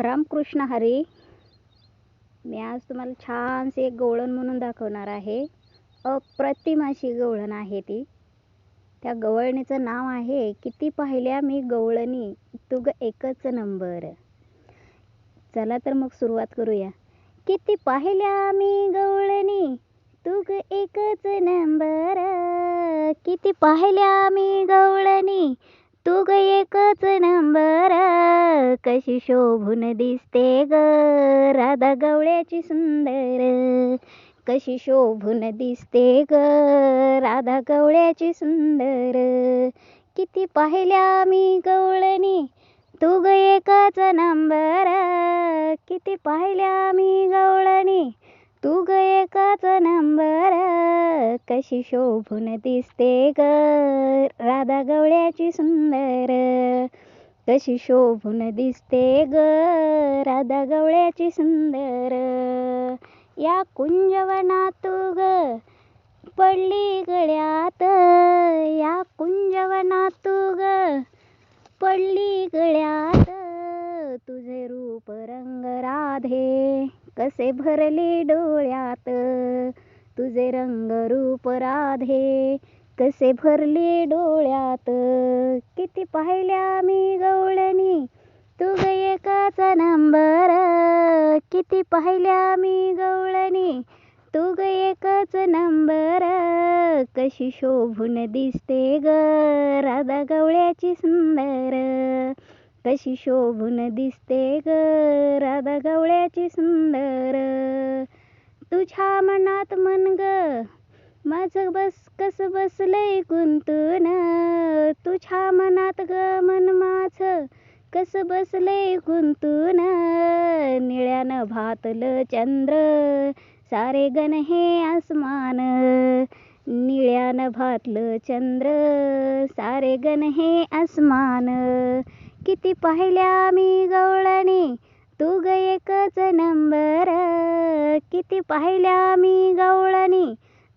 रामकृष्ण हरी. मी आज तुम्हाला छानसे एक गवळण म्हणून दाखवणार आहे. अप्रतिम अशी गवळण आहे ती. त्या गवळणीचं नाव आहे किती पाहिल्या मी गवळणी तुग एकच नंबर. चला तर मग सुरुवात करूया. किती पाहिल्या मी गवळणी तुग एकच नंबर. किती पाहिल्या मी गवळणी तू ग एकच नंबर. कशी शोभून दिसते ग राधा गवळ्याची सुंदर. कशी शोभून दिसते ग राधा गवळ्याची सुंदर. किती पाहिल्या मी गवळणी तू ग एकच नंबर. किती पाहिल्या मी गवळणी तू ग एकाच नंबर कशी शोभून दिसते ग. राधा गवळ्याची सुंदर कशी शोभून दिसते ग. राधा गवळ्याची सुंदर या कुंजवनात तू ग पडली गळ्यात. या कुंजवनात तू ग पडली गळ्यात. तुझे रूप रंग राधे कसे भरले डोळ्यात? तुझे रंग रूप राधे कसे भरले डोळ्यात? किती पाहिल्या मी गवळणी तू ग नंबर. किती पाहिल्या मी गवळणी तू ग एकच नंबर. कशी शोभून दिसते ग राधा गवळ्याची सुंदर. कशी शोभून दिसते ग राधा गवळ्याची सुंदर. तुझ्या मनात मन ग माझं बस कस बसलंय गुंतून. तुझ्या मनात ग मन माझं कस बसलंय गुंतून. निळ्यानं भातलं चंद्र सारे गण हे आसमान. निळ्यानं भातलं चंद्र सारे गण हे आसमान. किती पाहिल्या मी गवळणी? तू ग एकच नंबर. किती पाहिल्या मी गवळणी?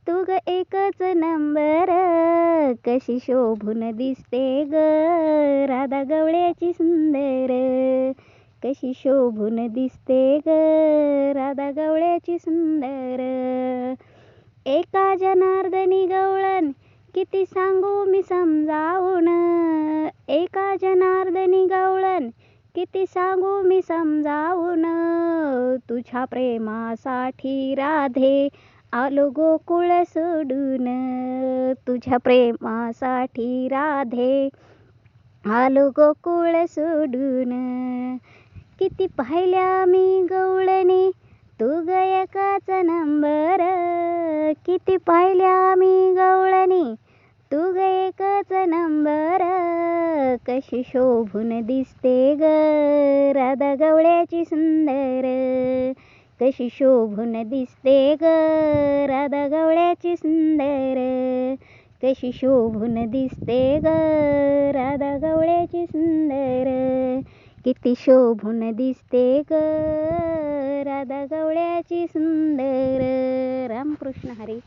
तू ग एकच नंबर. कशी शोभून दिसते ग राधा गवळ्याची सुंदर. कशी शोभून दिसते ग राधा गवळ्याची सुंदर. एका जनार्दनी गवळण किती सांगू मी समजावून? एका जनार्दनी गवळण किती सांगू मी समजावून? तुझ्या प्रेमासाठी राधे आलो गोकुळ सोडून. तुझ्या प्रेमासाठी राधे आलो गोकुळ सोडून. किती पाहिल्या मी गवळणी तू गयकाचा नंबर. किती पाहिल्या मी गवळणी तू एकच नंबर. कशी शोभून दिसते ग राधा गवळ्याची सुंदर. कशी शोभून दिसते ग राधा गवळ्याची सुंदर. कशी शोभून दिसते ग राधा गवळ्याची सुंदर. किती शोभून दिसते ग राधा गवळ्याची सुंदर. रामकृष्ण हरी.